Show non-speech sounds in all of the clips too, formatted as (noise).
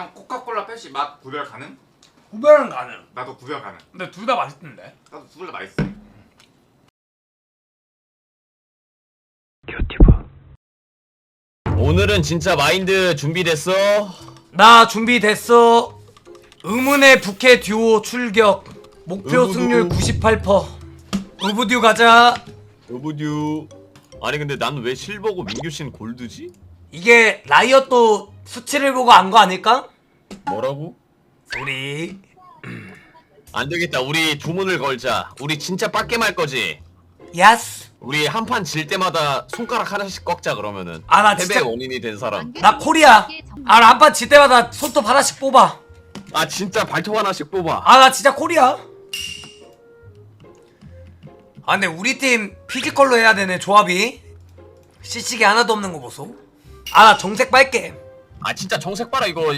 형 코카콜라 펩시 맛 구별 가능? 구별은 가능. 나도 구별 가능. 근데 둘 다 맛있던데. 나도 둘 다 맛있어. 오늘은 진짜 마인드 준비됐어? 나 준비됐어. 의문의 부캐 듀오 출격. 목표 의무도. 승률 98%. 우부듀 가자. 여보듀 아니 근데 난 왜 실버고 민규 씨는 골드지? 이게 라이엇도 수치를 보고 안 거 아닐까? 뭐라고? 우리 안 되겠다 우리 주문을 걸자 우리 진짜 빡겜 할 거지? 야스. 우리 한 판 질 때마다 손가락 하나씩 꺾자 그러면은 아, 나 패배 진짜- 원인이 된 사람 나 코리아. 아, 한판 질 때마다 손톱 하나씩 뽑아. 아 진짜 발톱 하나씩 뽑아 아, 나 진짜 코리아. 아, 근데 우리 팀 피지컬로 해야 되네, 조합이. CC기 하나도 없는 거 보소. 아, 나 정색 빨게. 아 진짜 정색 봐라 이거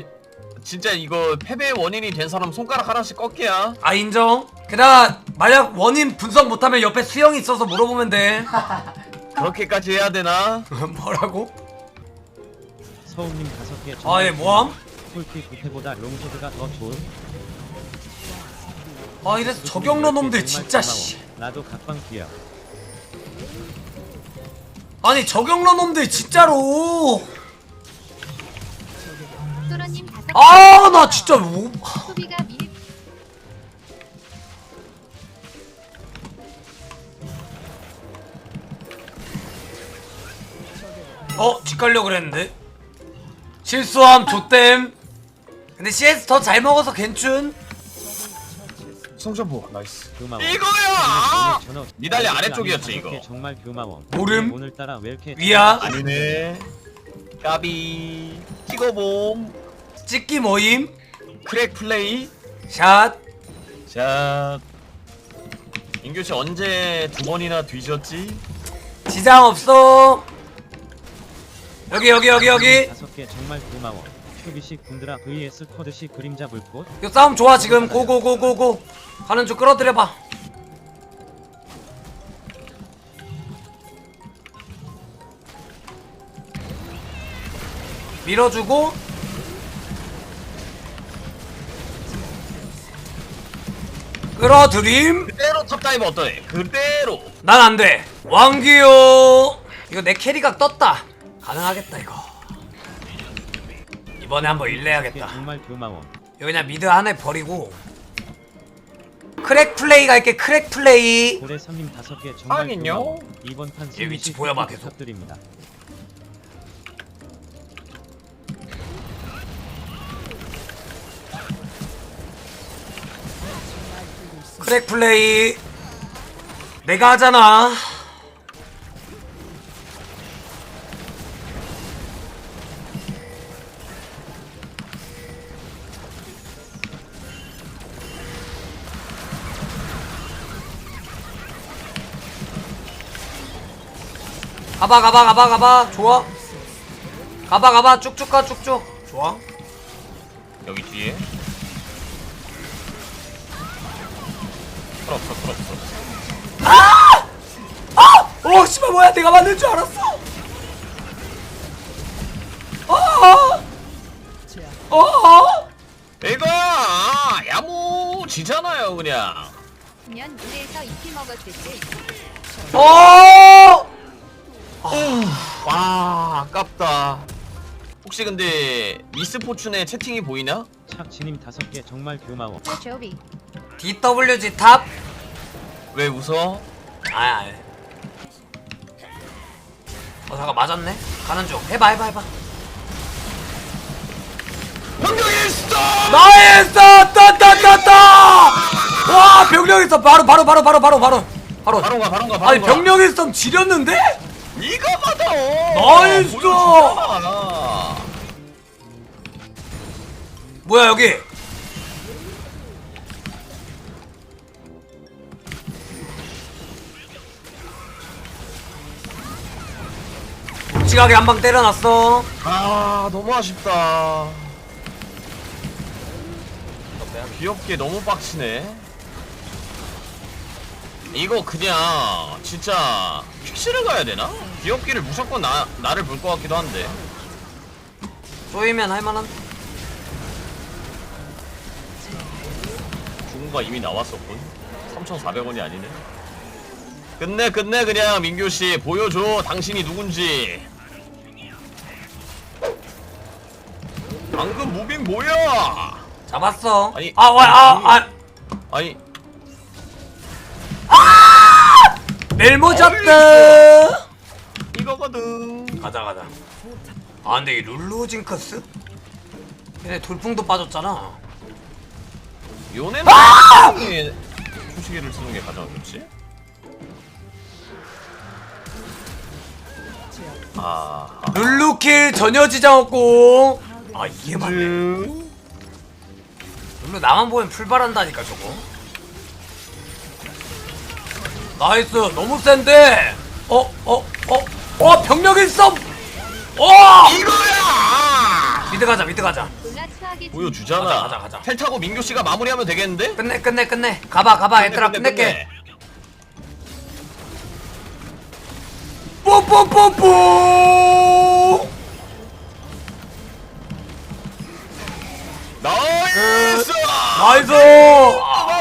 진짜 이거 패배 원인이 된 사람 손가락 하나씩 꺾기야 아, 인정. 게다가, 만약 원인 분석 못하면 옆에 수영이 있어서 물어보면 돼. (laughs) 그렇게까지 해야 되나? (laughs) 뭐라고? 서울님 다섯 개. 아, 얘 뭐함? 풀피 구태보다 롱소드가 더 좋은. 아, 이래서 저격러 놈들 진짜, 씨. 나도 각방 뛰어. 아니, 저격러 놈들 진짜로. 소로님 다섯 아, 나 진짜 뭐. 소비가 미리 어? 집 가려고 그랬는데 실수함 조땜 근데 CS 더 잘 먹어서 괜춘 성전보 나이스 고마워. 이거야! 오늘 전화- 니달리 아래쪽이었지, 개 이거. 정말 고마워. 모름? 오늘따라 왜 이렇게 위야 아니네 까비 찍어봄 찍기 모임 크랙 플레이 샷 자 인규 씨 언제 두 번이나 뒤졌지? 지장 없어 여기 여기 여기 여기 다섯 개 정말 고마워. 큐비식 군드라 vs 코드식 그림자 불꽃. 이 싸움 좋아 지금. 고고고고고. 가는 중 끌어들여봐. 밀어주고. 끌어들임. 그대로 탑다이브 어떠해? 그대로. 난 안돼. 왕기요. 이거 내 캐리가 떴다. 가능하겠다 이거 이번에 한번 개 일내야겠다 정말 고마워. 이거 그냥 미드 하나 버리고 크랙 플레이 갈게 크랙 플레이 고래 선님 다섯 개 정말 하긴요. 고마워. 이번 판 얘 위치 보여봐, 꼭 계속. 부탁드립니다. 크랙 플레이 내가 하잖아 가봐 가봐 가봐 가봐. 좋아. 가봐 가봐. 쭉쭉 가 쭉쭉. 좋아. 여기 뒤에. 풀어 풀어 풀어 풀어. 어 씨발 뭐야. 내가 맞는 줄 알았어. 어! 어? 이거야 야무! 지잖아요 그냥. 면 물에서 익히 먹었을 때 어? 와 아깝다 혹시 근데 미스포춘의 채팅이 보이나? 착지님 다섯 개 정말 고마워. 조비 DWG 탑? 왜 웃어? 아야 아야 어 잠깐 맞았네 가는 중 해봐 해봐 해봐 병력이 있어! 나이스 따따따따 와 병력 있어 바로 바로 바로 바로 바로 바로 바로 바로 가 바로 가 바로 아니 가 병력 있으면 지렸는데? 이거 받아 나이스! 보여주잖아. 뭐야 여기? 묵직하게 한 방 때려놨어. 아 너무 아쉽다. 귀엽게 너무 빡치네 이거 그냥 진짜 픽시를 가야 되나? 기업기를 무섭고 나, 나를 볼 것 같기도 한데. 쪼이면 할만한? 누군가 이미 나왔었군. 3,400원이 아니네. 끝내 끝내 그냥 민규씨. 보여줘. 당신이 누군지. 방금 무빙 뭐야? 잡았어. 아니, 아와아아 아, 아니, 아. 아니 멜모졌다. 이거거든. 가자 가자. 아 근데 이 룰루 징크스? 얘네 돌풍도 빠졌잖아. 요네는 초시계를 쓰는 게 가장 좋지? 아 룰루킬 전혀 지장 없고. 아 이게 맞네. 음. 룰루 나만 보면 풀발한다니까 저거 나이스. 너무 센데. 어 어 어어 병력 일섬 어. 이거야! 미드 가자 미드 가자. 보여주잖아. 가자, 가자, 가자. 텔 타고 민규 씨가 마무리하면 되겠는데? 끝내 끝내 끝내. 가봐 가봐. 얘들아 끝낼게. 뽀뽀뽀뽀! 나이스! 나이스!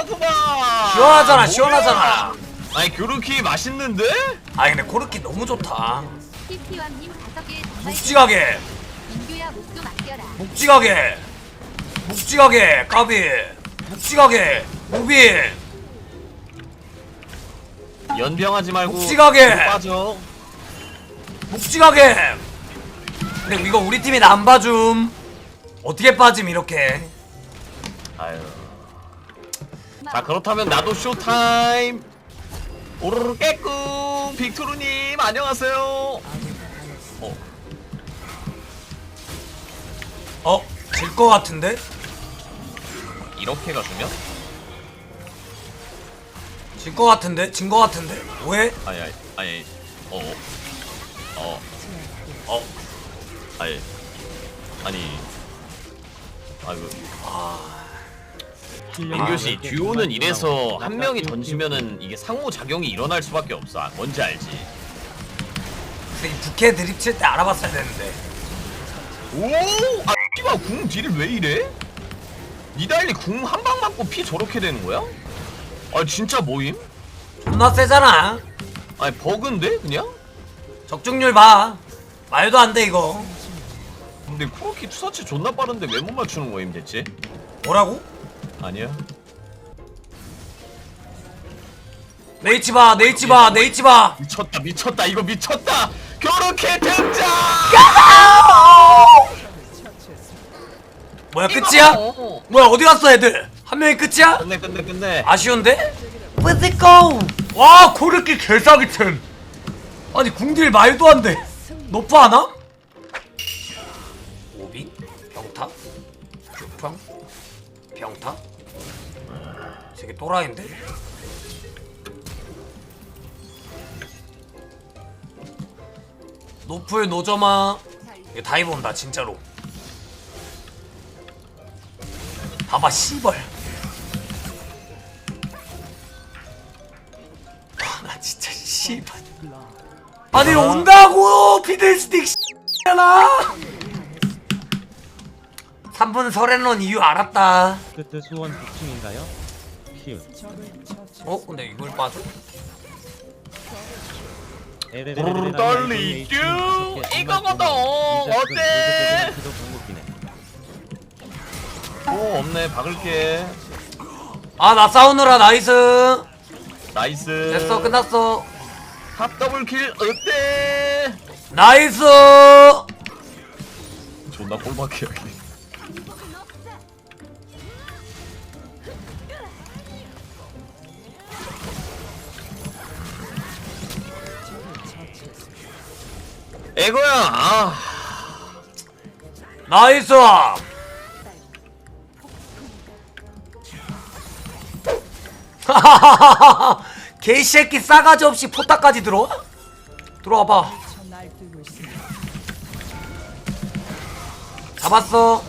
그만 시원하잖아? 시원하잖아 아니 교르키 맛있는데? 아니 근데 코르키 너무 좋다. 다섯 개 묵직하게. 묵직하게. 묵직하게 까비. 묵직하게 무비. 연병하지 말고 묵직하게. 뒤로 빠져. 묵직하게. 근데 이거 우리 팀이 나안 봐줌. 어떻게 빠짐 이렇게? 아유. 자 그렇다면 나도 쇼타임 오르르 깨꿍 빅토르님 안녕하세요 어 어? 질것 같은데? 이렇게 가주면? 질것 같은데? 진것 같은데? 왜? 아니 아니 아니 어어 어, 어? 아니 아니 아이고 민규 씨 듀오는 이래서 한 명이 던지면은 이게 상호 작용이 일어날 수밖에 없어 아, 뭔지 알지? 근데 이 부캐 드립 칠 때 알아봤어야 되는데 오! 아 피가 궁 딜을 왜 이래? 니달리 궁 한 방 맞고 피 저렇게 되는 거야? 아 진짜 뭐임? 존나 세잖아 아니 버그인데 그냥? 적중률 봐 말도 안 돼 이거 근데 쿠로키 투사치 존나 빠른데 왜 못 맞추는 거임 대체? 뭐라고? 아니야 네이치 봐 네이치 봐 네이치 봐 미쳤다 미쳤다 이거 미쳤다 결혼해 등장! 뭐야 끝이야? 이거! 뭐야 어디 갔어 애들 한 명이 끝이야? 끝내 끝내 끝내 아쉬운데? Go! 와 코르키 개사기템 아니 궁딜 말도 안돼 너프 하나? 되게 또라이인데? 노플 노점아. 이거 다이브 온다 진짜로. 봐봐 씨벌 아, 나 진짜 씨발. 아니 온다고 피들스틱 씨잖아. 3분 설엔론 이유 알았다. 끝끝 수원 북충인가요? 휴. 어? 근데 이걸 빠져? 떨리 뀨 이거거든 어때? 오 없네. 박을게. 아 나 싸우느라 나이스. 나이스. 됐어 끝났어. 탑 더블킬 어때? 나이스! 존나 꼴박해 여 에고야 아. 나이스 (laughs) 개새끼 싸가지 없이 포타까지 들어와? 들어와봐. 잡았어.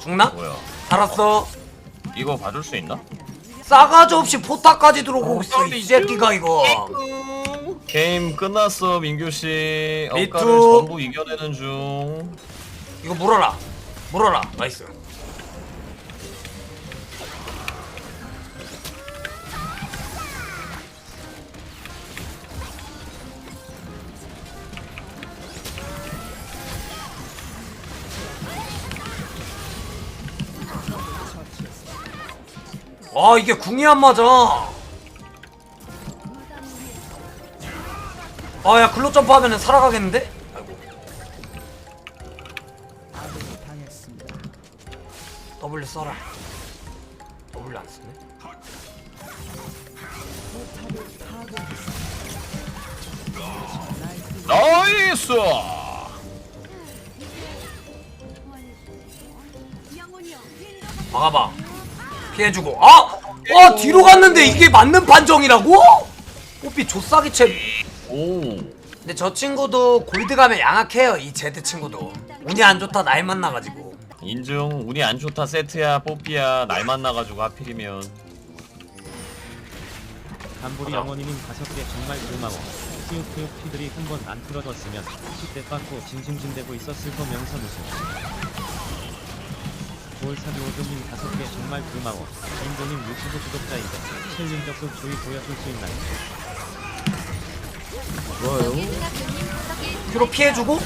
죽나? 뭐야? 살았어. 이거 봐줄 수 있나? 싸가지 없이 포타까지 들어오고 있어 이 새끼가 이거 게임 끝났어 민규씨. 미투. 억가를 전부 이겨내는 중. 이거 물어라. 물어라. 나이스. 아 이게 궁이 안 맞아. 아야 글로 점프하면은 살아가겠는데? 아이고 W 써라 W 안 쓰네 나이스 막아봐 피해주고 아! 아 뒤로 갔는데 이게 맞는 판정이라고? 뽀삐 조싸기 채 오 근데 저 친구도 골드 가면 양악해요 이 제드 친구도 운이 안 좋다 나이 만나가지고 인증 운이 안 좋다 세트야 뽀삐야 날 만나가지고 하필이면 간보리 영원이님 다섯 개 정말 고마워. 키읔키읔 피들이 한 번 안 틀어졌으면 시대 빠고 징징징대고 있었을 거 명선 우승. 볼사비 오조님 다섯 개 정말 고마워. 인도님 유튜브 구독자인데 챌린저 속 조이 보여줄 수 있나요? 개 뒤로 피해주고.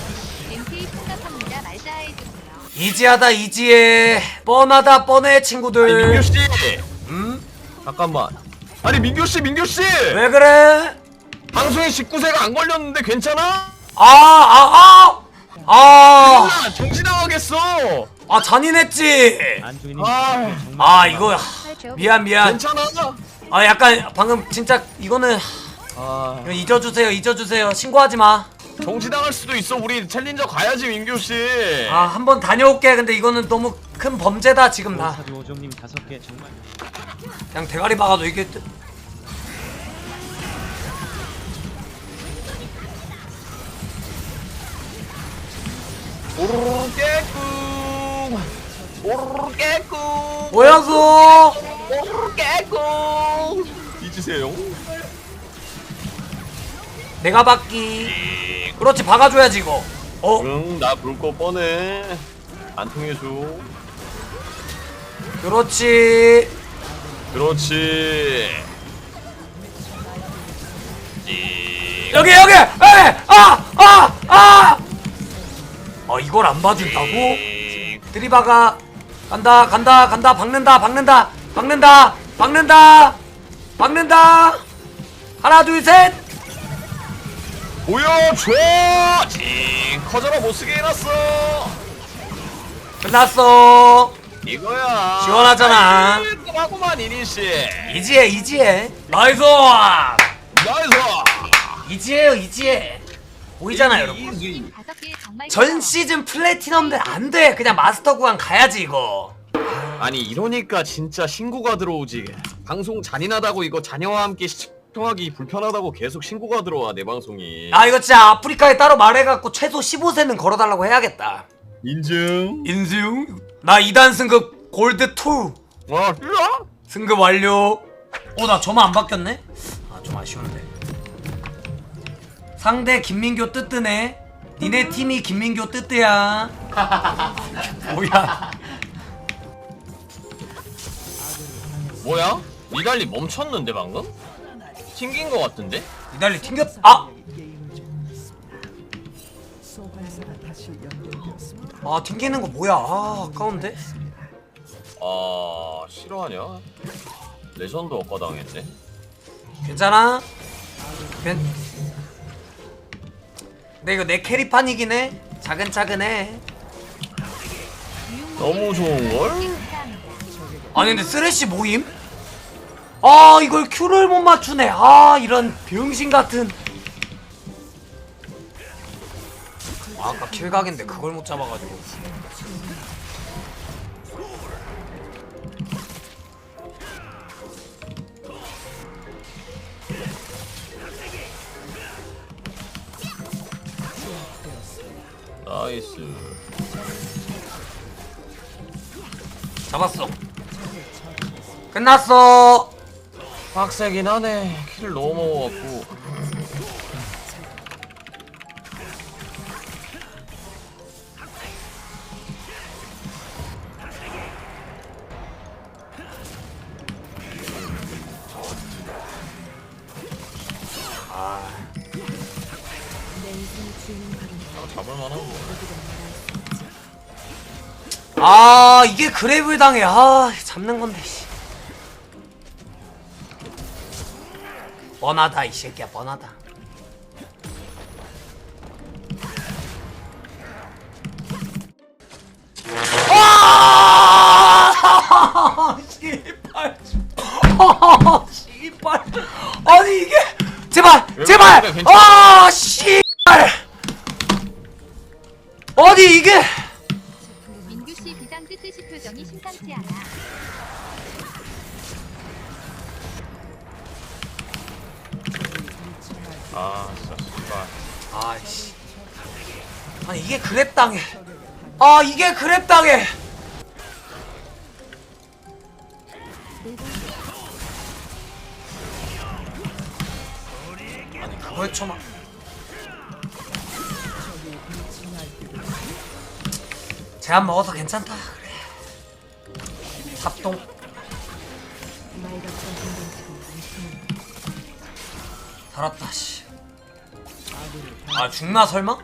이지하다 이지해 뻔하다 뻔해 아니 친구들 민규 씨 음? 잠깐만 아니 민규 씨 민규 씨 왜 그래? 방송에 19세가 안 걸렸는데 괜찮아? 아, 아, 아! 아, 아 정신 나가겠어 아, 잔인했지? 아. 아. 이거, 미안, 미안. 괜찮아 아, 약간, 방금 진짜, 이거는, 아 이거 잊어주세요, 잊어주세요. 신고하지 마. 나갈 수도 있어 우리 챌린저 가야지 민규 씨 아, 한 번 다녀올게. 근데 이거는 너무 큰 범죄다, 지금 나. 볼사비 오조님 다섯 개 정말 그냥 대가리 박아도 이게. 오르르 깨꿍 오르르 깨꿍 뭐야서 오르르 깨꿍 잊으세요 내가 받기. 그렇지, 박아줘야지, 이거. 어, 응나 볼거 뻔해 안 통해줘 그렇지. 그렇지 여기, 여기! 에! 아! 아! 아! 어, 이걸 안 봐준다고? 들이박아 간다 간다 간다 박는다 박는다 박는다 박는다 박는다 하나 둘셋 보여줘! 징 커져라 못쓰게 해놨어. 끝났어. 이거야. 시원하잖아. 하고만 이니씨. 이지해 이지해. 나이스 나이스 이지해요 이지해. 보이잖아요 여러분. 이지. 다섯 개 정말 전. 시즌 플래티넘들 안돼. 그냥 마스터 구간 가야지 이거. 아니 이러니까 진짜 신고가 들어오지. 방송 잔인하다고 이거 자녀와 함께 시 청하기 불편하다고 계속 신고가 들어와 내 방송이 아 이거 진짜 아프리카에 따로 말해갖고 최소 15세는 걸어달라고 해야겠다 인증 인증 나 2단 승급 골드 2 와 일로와 승급 완료. 어, 나 저만 안 바뀌었네? 아, 좀 아쉬운데. 상대 김민교 뜨뜨네. 니네 팀이 김민교 뜨뜨야. (laughs) 뭐야? 뭐야? 니달리 멈췄는데 방금? 튕긴 거 같은데? 니달리 튕겼, 아! 아, 튕기는 거 뭐야? 아, 아까운데? 아 싫어하냐? 레전드 억까 당했네 괜찮아? 괜... 근데 이거 내 캐리판이긴 해. 차근차근해. 너무 좋은걸? 감사합니다. 아니 근데 쓰레쉬 모임? 아 이걸 큐를 못 맞추네. 아 이런 병신 같은. 아, 아까 킬각인데 그걸 못 잡아가지고. 나이스. 잡았어. 끝났어 빡세긴 하네. 킬 너무 먹어갖고. 아 잡을만한 아 이게 그래블 당해. 아 잡는 건데 씨. 뻔하다 이 새끼야 뻔하다 아! (laughs) 씨발 아, 씨발 아니 이게 제발 왜 제발. 아 씨발 어디 이게 민규 씨 비상 뜨뜻이 표정이 심상치 않아. 아 진짜 씨발 아이씨. 아니 이게 그랩 당해 아 이게 그랩 당해 아니 그걸 쳐놔. 제안 먹어서 괜찮다. 그래. 삽동. 살았다 씨. 아 죽나 설마?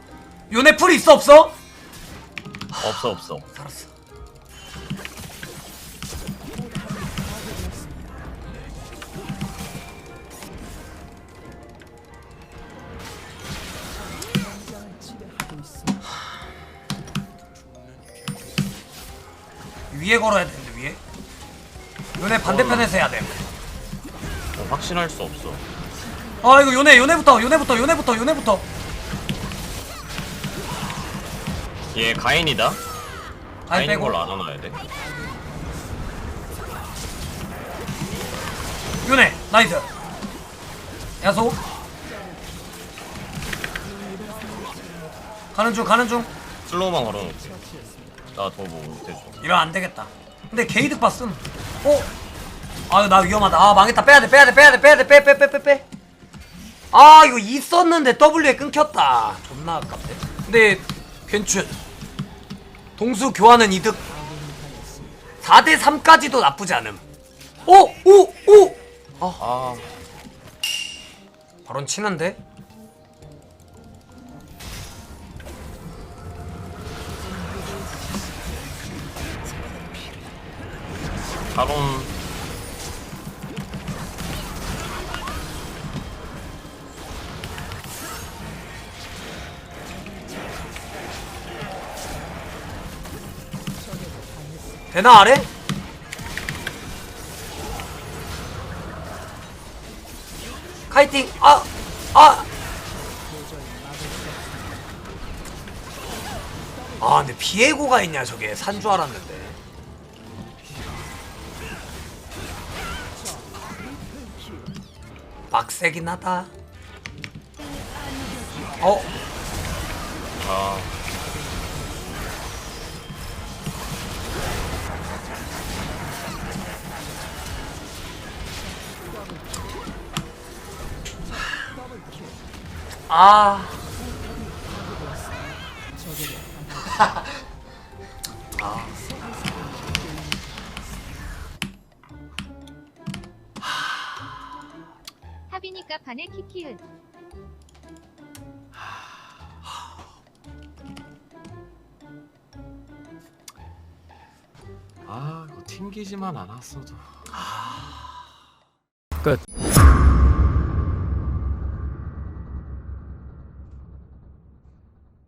요네 풀 있어 없어? 없어 없어 살았어. 위에 걸어야 되는데 위에? 요네 반대편에서 해야 돼. 어, 확신할 수 없어 아 이거 요네 요네부터 요네부터 요네부터 요네부터. 얘 가인이다 아니 가인인 빼고. 걸로 안 하나야 돼 요네 나이스. 야소. 가는 중 가는 중. 슬로우만 걸어놓게 나더 뭐 못해줘 이러면 안 되겠다. 근데 게이득 봤음. 어? 아유 나 위험하다. 아 망했다. 빼야 돼. 빼야 돼. 빼야 돼. 빼야 돼. 빼빼빼빼 빼. 아 이거 있었는데 W에 끊겼다. 존나 아깝네. 근데 괜춘. 동수 교환은 이득. 4대 3까지도 나쁘지 않음. 오! 오! 오! 아 바론 치는데? 바론 되나 아래? 카이팅 아! 아! 아 근데 비에고가 있냐 저게 산 줄 알았는데 빡세긴 하다 어? 아 아. 합이니까 반에 키키은. 아, 이거 튕기지만 않았어도 끝.